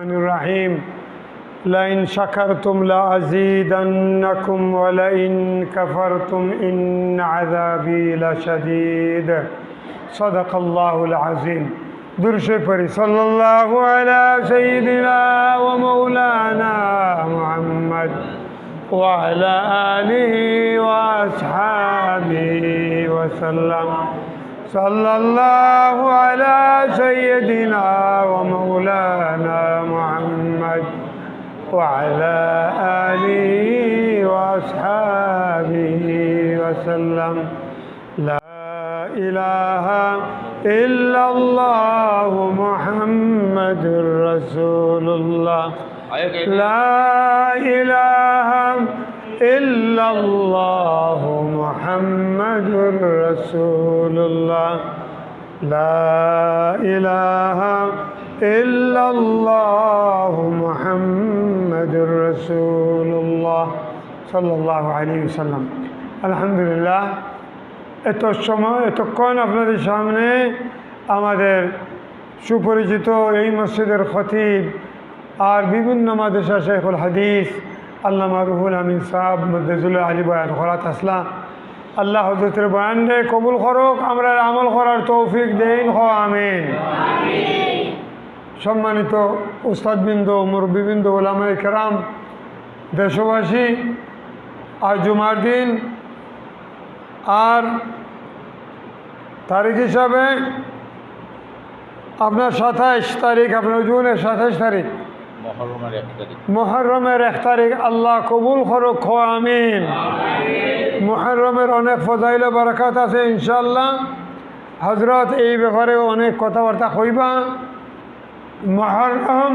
الرحمن الرحيم. لئن شكرتم لأزيدنكم ولئن كفرتم إن عذابي لشديد. صدق الله العظيم. درش فري صلى الله على سيدنا ومولانا محمد وعلى آله وأصحابه وسلم. صلى الله على سيدنا ومولانا وعلى آله وأصحابه وسلم. لا إله إلا الله محمد رسول الله. لا إله إلا الله محمد رسول الله. لا إله إلا الله محمد رسول الله صلى الله عليه وسلم الحمد لله এত সময় এতক্ষণ আপনাদের সামনে আমাদের সুপরিচিত এই মসজিদের খতিব আর বিভিন্ন মাদেশা শেখুল হাদিস আল্লামা রুহুল আমিন সাহ মদ্দুল্লাহ আলী বয়ান খরাত আসলাম আল্লাহ হজরতের বয়ানরে কবুল করুক, আমরা আমল করার তৌফিক দেন, হ, আমিন। সম্মানিত উস্তাদবৃন্দ, মুরব্বীবৃন্দ ওলামাই কেরাম, দেশবাসী, আজ জুমার দিন, আর তারিখ হিসাবে আপনার সাতাইশ তারিখ, আপনার জুনের সাতাইশ তারিখ। মহরমের এক তারিখ। আল্লাহ কবুল করুক আমিন। মহরমের অনেক ফজাইল বারাকাত আছে ইনশাল্লাহ হজরত এই ব্যাপারে অনেক কথাবার্তা কইবা। মহরম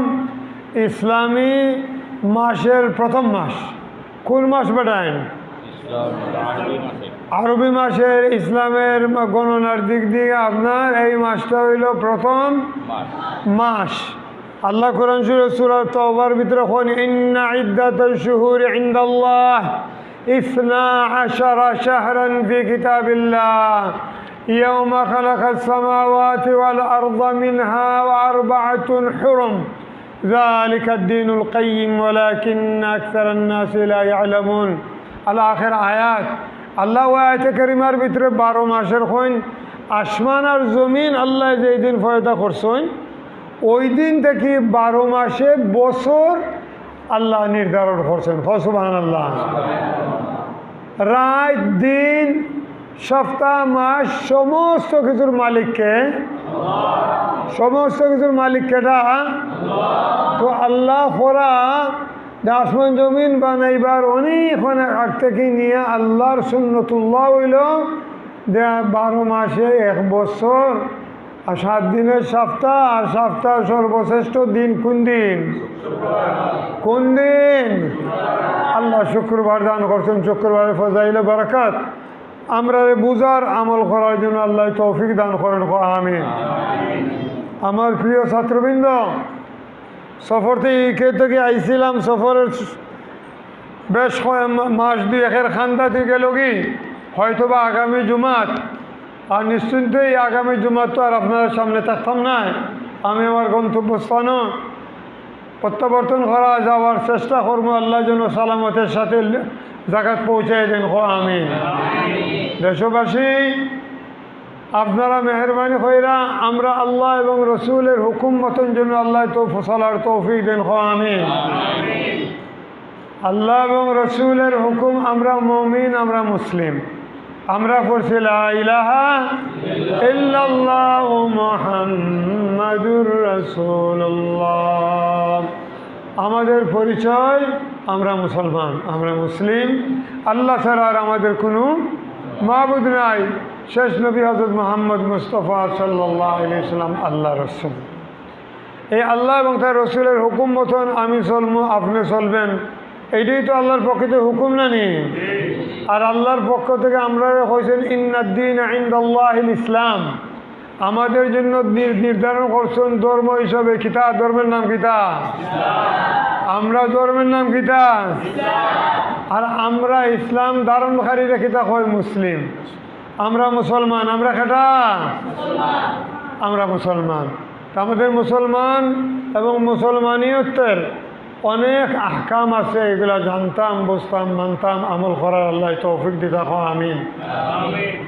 ইসলামী মাসের প্রথম মাস। কোন মাস বেটায় আরবি আরবি মাসের ইসলামের গণনার দিক দিয়ে আপনার এই মাসটা হইল প্রথম মাস। মাস। আল্লাহ কোরআন সুরে সুরার তওবার ভিতরে কোন ইন্না ইদ্দাতাল শুহুর ইনদাল্লাহ ইসনা আশারা শাহরান ফি কিতাবিল্লাহ يوم خلق السماوات والأرض منها وأربعة حرم ذلك الدين القيم ولكن أكثر الناس لا يعلمون الآخر آيات আল্লাহ আয়াতে করিমার ভিতরে বারো মাসের হইন আসমান আর জমিন আল্লাহ যেই দিন ফয়দা করছেন ওই দিন থেকে বারো মাসে বছর আল্লাহ নির্ধারণ করছেন। ফসবান আল্লাহ রাত, দিন, সপ্তাহ, মাস, সমস্ত কিছুর মালিককে, সমস্ত কিছুর মালিক কেটা তো আল্লাহ যে আসমান জমিন বানাইবার অনেক অনেক আগ থেকে নিয়ে আল্লাহর সুন্নতুল্লাহ হইল। যে বারো মাসে এক বছর আর সাত দিনের সপ্তাহ, আর সপ্তাহ সর্বশ্রেষ্ঠ দিন কোন দিন? কোন দিন? আল্লাহ শুক্রবার দান করছেন শুক্রবারে ফজাইলে বারাকাত। আমরা রে বুঝার আমল করার জন্য আল্লাহ তৌফিক দান করেন আমি আমার প্রিয় ছাত্রবৃন্দ, সফর থেকে থেকে আইছিলাম, সফরের বেশ মাস দুই একের খান্দা থেকে গেল কি? হয়তো বা আগামী জুমাত আর নিশ্চিন্তই আগামী জুমাত তো আর আপনার সামনে থাকতাম না। আমি আমার গন্তব্যস্থানও প্রত্যাবর্তন করা যাওয়ার চেষ্টা করব। আল্লাহ যেন সালামতের সাথে জাগাত পৌঁছাই দেন। হো আমি দেশবাসী আপনারা মেহরবানি কইরা আমরা আল্লাহ এবং রসুলের হুকুম মতন জন্য আল্লাহ তো ফসলার তৌফিক দেন। হো আমি আল্লাহ এবং রসুলের হুকুম আমরা মমিন আমরা মুসলিম। আমরা পড়ছি ইলাহা ইল্লাল্লাহু আমাদের পরিচয়, আমরা মুসলমান, আমরা মুসলিম। আল্লাহ ছাড়া আর আমাদের কোনো মাহবুদ নাই। শেষ নবী হজরত মোহাম্মদ মুস্তফা সাল্লাহ আলিয়াল্লাম আল্লাহ রসুল। এই আল্লাহ এবং তার রসুলের হুকুম মতন আমি চলবো আপনি চলবেন। এইটাই তো আল্লাহর পক্ষে তো হুকুম না নি? আর আল্লাহর পক্ষ থেকে আমরা হয়েছেন ইন্নাদ্দিন আইন্দাল্লাহ ইসলাম। আমাদের জন্য নির- নির্ধারণ করছেন ধর্ম হিসাবে কিতা ধর্মের নাম কিতা আমরা ধর্মের নাম কিতা আর আমরা ইসলাম ধারণকারীরা কিতা হয় মুসলিম। আমরা মুসলমান আমরা কেটা? আমরা মুসলমান। আমাদের মুসলমান এবং মুসলমানিয়তের অনেক আহকাম আছে এগুলা জানতাম বুঝতাম মানতাম আমল করার আল্লাহ তৌফিক দিতা আমিন।